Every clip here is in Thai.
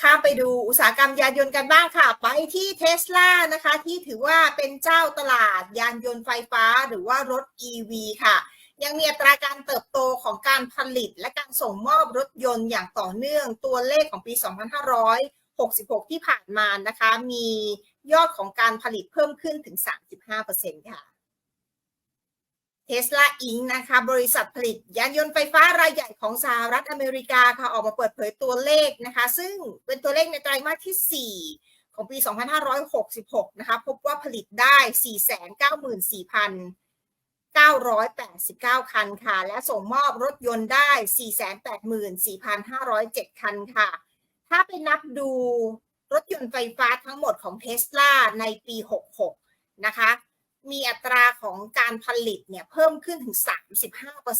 ข้ามไปดูอุตสาหกรรมยานยนต์กันบ้างค่ะ ไปที่เทสลานะคะ ที่ถือว่าเป็นเจ้าตลาดยานยนต์ไฟฟ้าหรือว่ารถ EV ค่ะ ยังมีอัตราการเติบโตของการผลิต และการส่งมอบรถยนต์อย่างต่อเนื่องตัวเลขของปี 2566 ที่ผ่านมานะคะ มียอดของการผลิตเพิ่มขึ้นถึง 35%ค่ะ เทสลาอิงนะคะ บริษัทผลิตยานยนต์ไฟฟ้ารายใหญ่ของสหรัฐอเมริกาค่ะ ออกมาเปิดเผยตัวเลขนะคะ ซึ่งเป็นตัวเลขในไตรมาสที่ 4 ของปี 2566 นะคะ พบว่าผลิตได้ 494,989 คันค่ะ และส่งมอบรถยนต์ได้ 484,507 คันค่ะ ถ้าไปนับดูรถยนต์ไฟฟ้าทั้งหมดของเทสลาในปี 66 นะคะ มีอัตราของการผลิตเนี่ยเพิ่มขึ้นถึง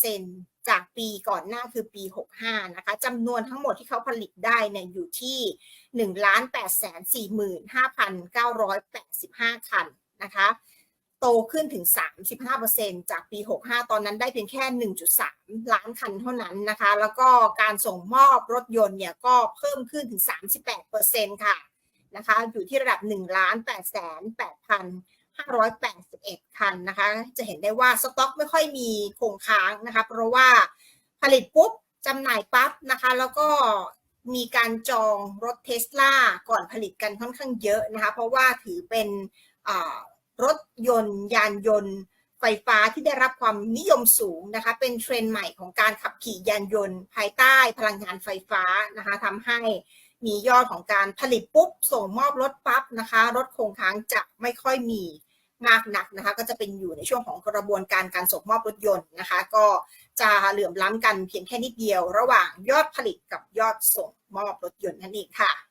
35%จากปีก่อนหน้าคือปี 65 นะคะจำนวนทั้งหมดที่เขาผลิตได้เนี่ยอยู่ที่ 1,845,985 คันนะคะโตขึ้นถึง 35%จากปี 65 ตอนนั้นได้เพียงแค่ 1.3 ล้านคันเท่านั้นนะคะ แล้วก็การส่งมอบรถยนต์เนี่ยก็เพิ่มขึ้นถึง 38%ค่ะนะคะ อยู่ที่ระดับ1ล้าน8แสน8พัน581 คันนะคะ จะเห็นได้ว่าสต็อกไม่ค่อยมีคงค้างนะคะ เพราะว่าผลิตปุ๊บจำหน่ายปั๊บนะคะ แล้วก็มีการจองรถเทสลาก่อนผลิตกันค่อนข้างเยอะนะคะ เพราะว่าถือเป็นรถยนต์ ยานยนต์ ไฟฟ้าที่ได้รับความนิยมสูงนะคะ เป็นเทรนด์ใหม่ของการขับขี่ยานยนต์ ภายใต้พลังงานไฟฟ้านะคะทำให้มียอดของการผลิตปุ๊บ ส่งมอบรถปั๊บนะคะ รถคงค้างจะไม่ค่อยมี มากนักนะคะ ก็จะเป็นอยู่ในช่วงของกระบวนการการส่งมอบรถยนต์นะคะ ก็จะเหลื่อมล้ำกันเพียงแค่นิดเดียว ระหว่างยอดผลิตกับยอดส่งมอบรถยนต์นั่นเองค่ะ